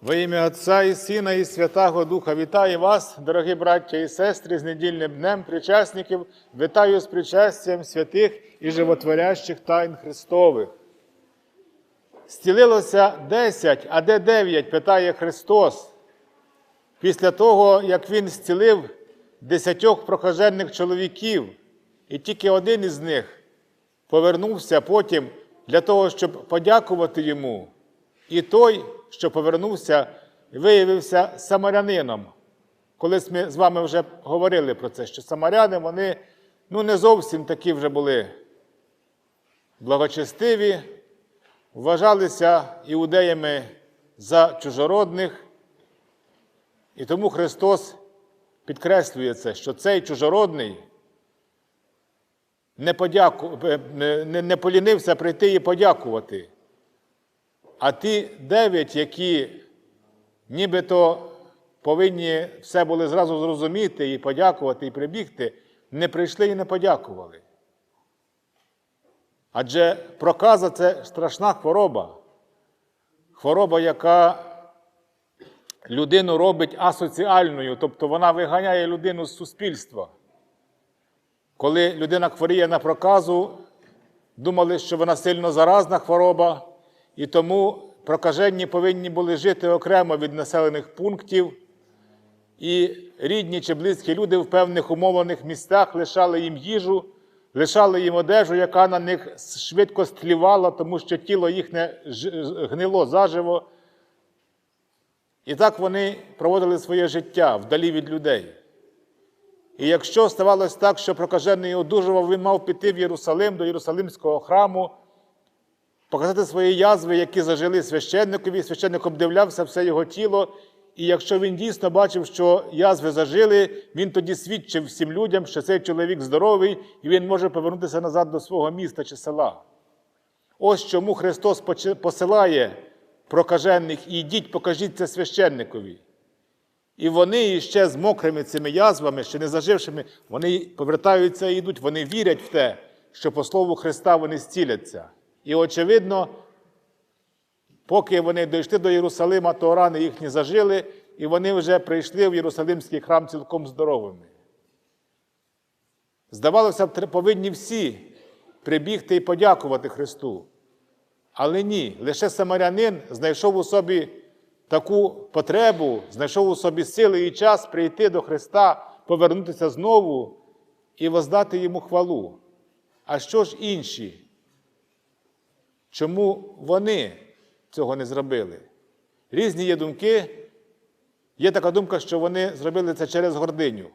Во ім'я Отця і Сина, і Святого Духа вітаю вас, дорогі браття і сестри, з недільним днем причасників. Вітаю з причастям святих і животворящих тайн Христових. Стілилося десять, а де дев'ять, питає Христос. Після того, як Він зцілив десятьох прохожених чоловіків, і тільки один із них повернувся потім для того, щоб подякувати йому. І той, що повернувся, виявився самарянином. Колись ми з вами вже говорили про це, що самаряни вони ну, не зовсім такі вже були благочестиві, вважалися іудеями за чужородних. І тому Христос підкреслює це, що цей чужородний не, подяку, не, полінився прийти і подякувати. А ті дев'ять, які нібито повинні все були зразу зрозуміти і подякувати, і прибігти, не прийшли і не подякували. Адже проказа це страшна хвороба. Хвороба, яка людину робить асоціальною, тобто вона виганяє людину з суспільства. Коли людина хворіє на проказу, думали, що вона сильно заразна хвороба, і тому прокаженні повинні були жити окремо від населених пунктів, і рідні чи близькі люди в певних умовлених місцях лишали їм їжу, лишали їм одежу, яка на них швидко стлівала, тому що тіло їхнє гнило заживо. І так вони проводили своє життя вдалі від людей. І якщо ставалося так, що прокажений одужував, він мав піти в Єрусалим до Єрусалимського храму, показати свої язви, які зажили священникові, священник обдивлявся все його тіло. І якщо він дійсно бачив, що язви зажили, він тоді свідчив всім людям, що цей чоловік здоровий, і він може повернутися назад до свого міста чи села. Ось чому Христос посилає прокажених і йдіть, покажіть це священникові. І вони ще з мокрими цими язвами, ще не зажившими, вони повертаються і йдуть, вони вірять в те, що по слову Христа вони зціляться. І очевидно, поки вони дійшли до Єрусалима, то рани їхні зажили, і вони вже прийшли в Єрусалимський храм цілком здоровими. Здавалося б, повинні всі прибігти і подякувати Христу. Але ні, лише самарянин знайшов у собі таку потребу, знайшов у собі сили і час прийти до Христа, повернутися знову і воздати йому хвалу. А що ж інші? Чому вони цього не зробили? Різні є думки. Є така думка, що вони зробили це через гординю.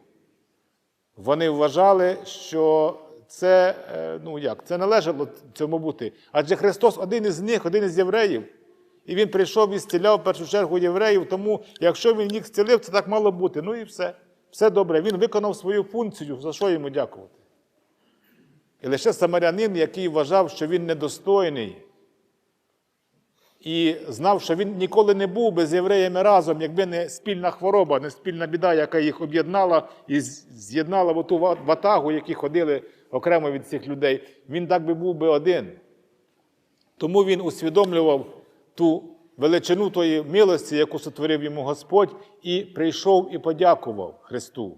Вони вважали, що це, е, ну як, це належало цьому бути. Адже Христос один із них, один із євреїв. І Він прийшов і зціляв в першу чергу євреїв, тому якщо він їх зцілив, це так мало бути. Ну і все. Все добре. Він виконав свою функцію, за що йому дякувати. І лише самарянин, який вважав, що він недостойний, і знав, що він ніколи не був би з євреями разом, якби не спільна хвороба, не спільна біда, яка їх об'єднала і з'єднала в ту ватагу, які ходили окремо від цих людей. Він так би був би один. Тому він усвідомлював ту величину тої милості, яку сотворив йому Господь, і прийшов і подякував Христу.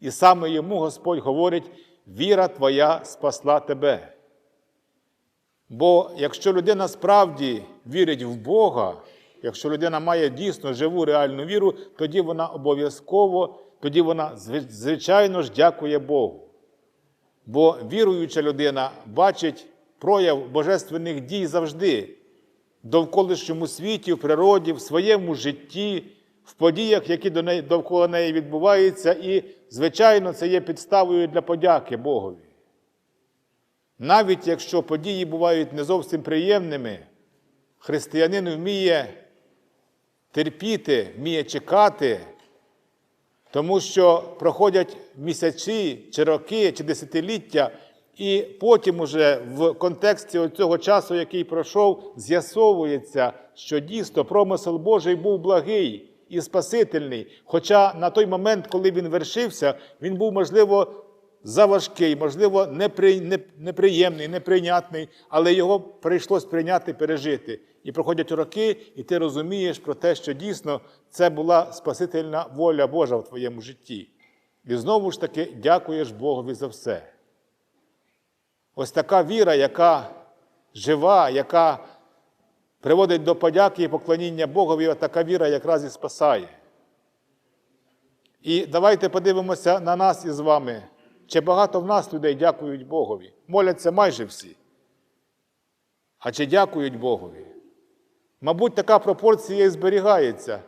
І саме йому Господь говорить: віра твоя спасла тебе. Бо якщо людина справді вірить в Бога, якщо людина має дійсно живу реальну віру, тоді вона обов'язково, тоді вона звичайно ж дякує Богу. Бо віруюча людина бачить прояв божественних дій завжди в довколишньому світі, в природі, в своєму житті, в подіях, які довкола неї відбуваються, і, звичайно, це є підставою для подяки Богові. Навіть якщо події бувають не зовсім приємними, християнин вміє терпіти, вміє чекати, тому що проходять місяці, чи роки, чи десятиліття, і потім уже в контексті цього часу, який пройшов, з'ясовується, що дійсно промисел Божий був благий і спасительний. Хоча на той момент, коли він вершився, він був, можливо, заважкий, можливо, неприємний, неприйнятний, але його прийшлось прийняти, пережити. І проходять роки, і ти розумієш про те, що дійсно це була спасительна воля Божа в твоєму житті. І знову ж таки дякуєш Богові за все. Ось така віра, яка жива, яка приводить до подяки і поклоніння Богові, така віра якраз і спасає. І давайте подивимося на нас із вами. Чи багато в нас людей дякують Богові? Моляться майже всі. А чи дякують Богові? Мабуть, така пропорція і зберігається.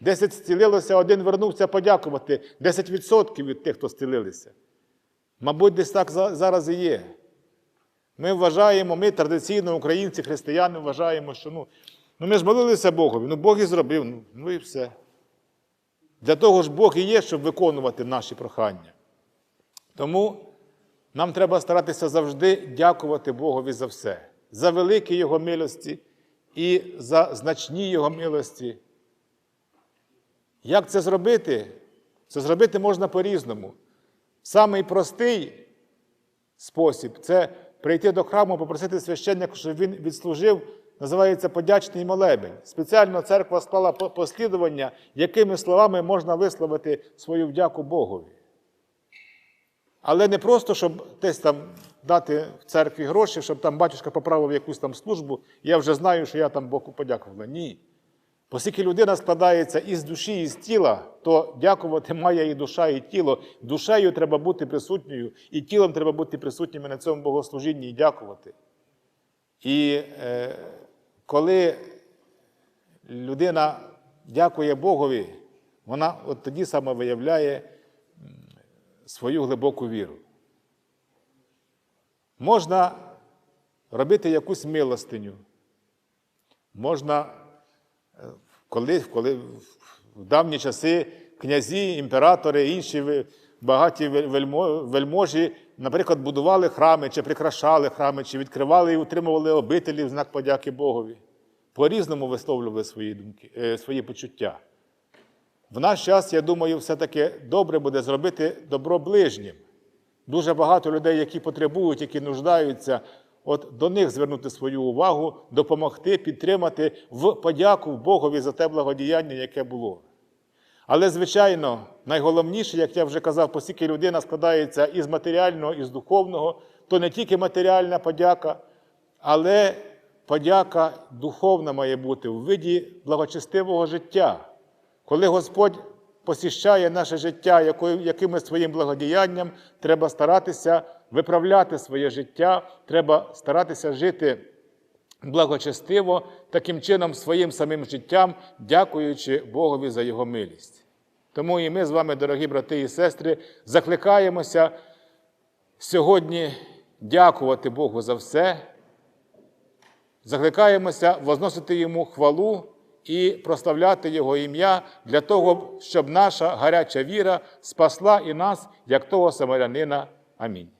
Десять зцілилося, один вернувся подякувати. 10% від тих, хто зцілилися. Мабуть, десь так зараз і є. Ми вважаємо, ми традиційно, українці, християни, вважаємо, що ну, ну ми ж молилися Богові, ну Бог і зробив, ну, ну і все. Для того ж Бог і є, щоб виконувати наші прохання. Тому нам треба старатися завжди дякувати Богові за все, за великі Його милості і за значні Його милості. Як це зробити? Це зробити можна по-різному. Самий простий спосіб це прийти до храму, попросити священника, щоб він відслужив, називається подячний молебень. Спеціально церква склала послідування, якими словами можна висловити свою вдяку Богові. Але не просто, щоб десь там дати в церкві гроші, щоб там батюшка поправив якусь там службу, я вже знаю, що я там Богу подякувала. Ні. Оскільки людина складається із душі, і з тіла, то дякувати має і душа, і тіло. Душею треба бути присутньою, і тілом треба бути присутніми на цьому богослужінні і дякувати. І е, коли людина дякує Богові, вона от тоді саме виявляє свою глибоку віру. Можна робити якусь милостиню, можна коли, коли в давні часи князі, імператори, інші багаті вельможі, наприклад, будували храми, чи прикрашали храми, чи відкривали і утримували обителі в знак подяки Богові. По-різному висловлювали свої думки, е, свої почуття. В наш час, я думаю, все-таки добре буде зробити добро ближнім. Дуже багато людей, які потребують, які нуждаються, от до них звернути свою увагу, допомогти, підтримати в подяку Богові за те благодіяння, яке було. Але, звичайно, найголовніше, як я вже казав, оскільки людина складається із матеріального, і з духовного, то не тільки матеріальна подяка, але подяка духовна має бути у виді благочестивого життя. Коли Господь посіщає наше життя якимось своїм благодіянням, треба старатися виправляти своє життя, треба старатися жити благочестиво, таким чином своїм самим життям, дякуючи Богові за Його милість. Тому і ми з вами, дорогі брати і сестри, закликаємося сьогодні дякувати Богу за все, закликаємося возносити Йому хвалу і прославляти Його ім'я для того, щоб наша гаряча віра спасла і нас, як того самарянина. Амінь.